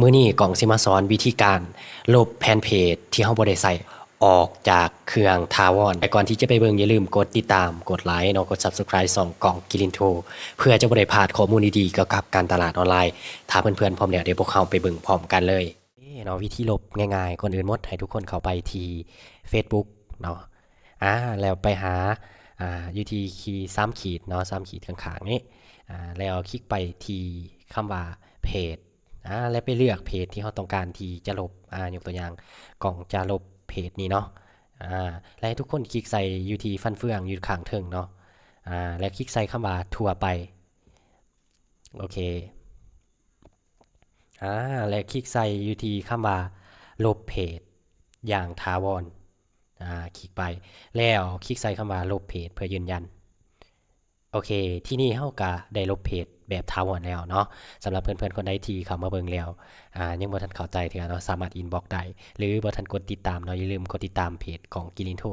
มื้อนี้กล่องสิมาสอนวิธีการลบแผ่นเพจที่เฮาบ่ได้ใส่ออกจากเครื่องทาวอนแต่ก่อนที่จะไปเบิ่งอย่าลืมกดติดตามกดไลค์เนาะกด Subscribe ส่องกล่องกิลินโทเพื่อจะบ่ได้พลาดข้อมูลดีๆเกี่ยวกับการตลาดออนไลน์ถ้าเพื่อนๆพร้อมแล้วเดี๋ยวพวกเราไปเบิ่งพร้อมกันเลยเนาะวิธีลบง่ายๆก่อนอื่นหมดให้ทุกคนเข้าไปที่ Facebook เนาะอ่าแล้วไปหาอ่าอยู่ที่คีย์3ขีดเนาะ3ขีดข้างๆนี้อ่าแล้วคลิกไปที่คำว่าเพจ อ่าแล้วไปเลือกเพจที่เราต้องการที่จะลบอ่ายกตัวอย่างกล่องจะลบเพจนี้เนาะอ่าและให้ทุกคนคลิกใส่อยู่ที่ฟันเฟืองอยู่ข้างเทิงเนาะอ่าแล้วคลิกใส่คำว่าทั่วไปโอเคอ่าแล้วคลิกใส่อยู่ที่คำว่าลบเพจอย่างถาวรอ่าคลิกไปแล้วคลิกใส่คำว่าลบเพจเพื่อยืนยัน โอเค ที่นี่เฮากะได้ลบเพจแบบทาวรแล้วเนาะสำหรับเพื่อนๆคนใดที่เข้ามาเบิ่งแล้วอ่ายังบ่ทันเข้าใจเถอะเนาะสามารถอินบ็อกได้ หรือบ่ทันกดติดตามเนาะอย่าลืมกดติดตามเพจของกิรินโท